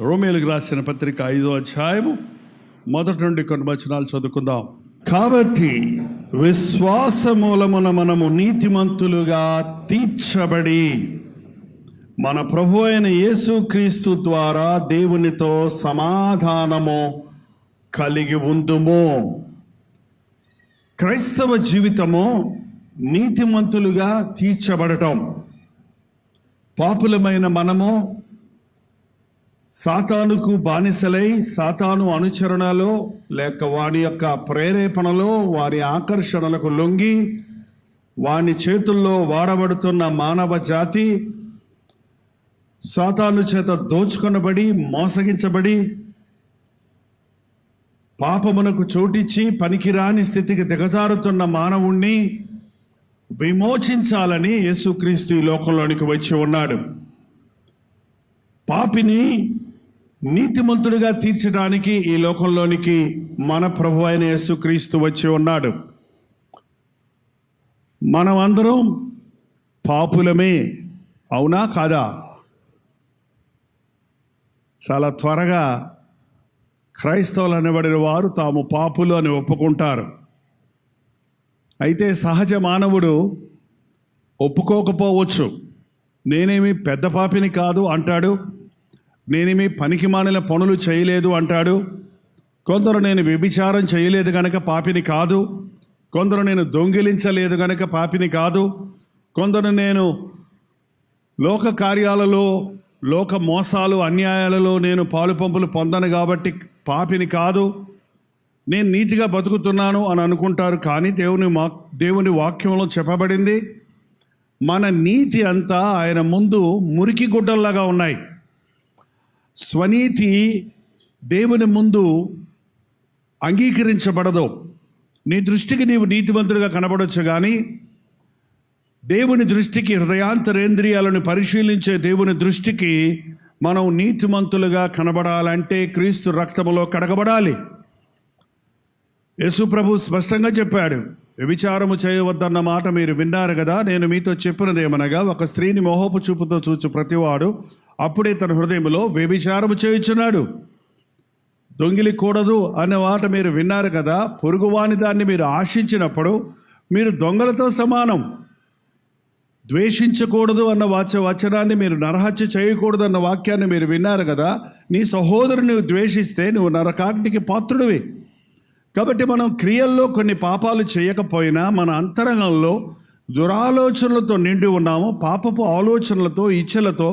రోమేలకు రాసిన పత్రిక ఐదో అధ్యాయము మొదటి నుండి కొన్ని వచనాలు చదువుకుందాం. కాబట్టి విశ్వాస మూలమున మనము నీతిమంతులుగా తీర్చబడి మన ప్రభు అయిన యేసుక్రీస్తు ద్వారా దేవునితో సమాధానము కలిగి ఉందుము. క్రైస్తవ జీవితము నీతిమంతులుగా తీర్చబడటం. పాపులమైన మనము సాతానుకు బానిసలై సాతాను అనుచరణలో లేక వాడి యొక్క ప్రేరేపణలో వారి ఆకర్షణలకు లొంగి వాని చేతుల్లో వాడబడుతున్న మానవ జాతి సాతాను చేత దోచుకొనబడి మోసగించబడి పాపమునకు చోటిచ్చి పనికిరాని స్థితికి దిగజారుతున్న మానవుణ్ణి విమోచించాలని యేసుక్రీస్తు ఈ లోకంలోనికి వచ్చి ఉన్నాడు. పాపిని నీతిమంతుడిగా తీర్చడానికి ఈ లోకంలోనికి మన ప్రభు అయిన యేసుక్రీస్తు వచ్చి ఉన్నాడు. మనం అందరం పాపులమే అవునా కాదా? చాలా త్వరగా క్రైస్తవులు అనబడిన వారు తాము పాపులు అని ఒప్పుకుంటారు. అయితే సహజ మానవుడు ఒప్పుకోకపోవచ్చు. నేనేమి పెద్ద పాపిని కాదు అంటాడు. నేనేమి పనికి మానిన పనులు చేయలేదు అంటాడు. కొందరు నేను వ్యభిచారం చేయలేదు గనక పాపిని కాదు. కొందరు నేను దొంగిలించలేదు గనక పాపిని కాదు. కొందరు నేను లోక కార్యాలలో లోక మోసాలు అన్యాయాలలో నేను పాలు పంపులు పొందను కాబట్టి పాపిని కాదు. నేను నీతిగా బతుకుతున్నాను అని అనుకుంటారు కానీ దేవుని మా దేవుని వాక్యంలో చెప్పబడింది. మన నీతి అంతా ఆయన ముందు మురికి గుడ్డల్లాగా ఉన్నాయి. స్వనీతి దేవుని ముందు అంగీకరించబడదు. నీ దృష్టికి నీవు నీతివంతుడిగా కనబడవచ్చు కానీ దేవుని దృష్టికి హృదయాంతరేంద్రియాలను పరిశీలించే దేవుని దృష్టికి మనం నీతిమంతులుగా కనబడాలంటే క్రీస్తు రక్తములో కడగబడాలి. యేసు ప్రభు స్పష్టంగా చెప్పాడు వ్యభిచారము చేయవద్దన్న మాట మీరు విన్నారు కదా? నేను మీతో చెప్పినదేమనగా ఒక స్త్రీని మోహపు చూపుతో చూచు ప్రతివాడు అప్పుడే తన హృదయంలో వ్యభిచారము చేయుచున్నాడు. దొంగిలికూడదు అనే మాట మీరు విన్నారు కదా? పొరుగువాని దాన్ని మీరు ఆశించినప్పుడు మీరు దొంగలతో సమానం. ద్వేషించకూడదు అన్న వాచ వచనాన్ని మీరు నరహత్య చేయకూడదు అన్న వాక్యాన్ని మీరు విన్నారు కదా? నీ సహోదరుని ద్వేషిస్తే నువ్వు నరకాగ్నికి పాత్రుడివి. కాబట్టి మనం క్రియల్లో కొన్ని పాపాలు చేయకపోయినా మన అంతరంగంలో దురాలోచనలతో నిండి ఉన్నాము పాపపు ఆలోచనలతో ఇచ్చలతో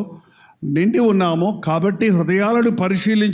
నిండి ఉన్నాము. కాబట్టి హృదయాలను పరిశీలించి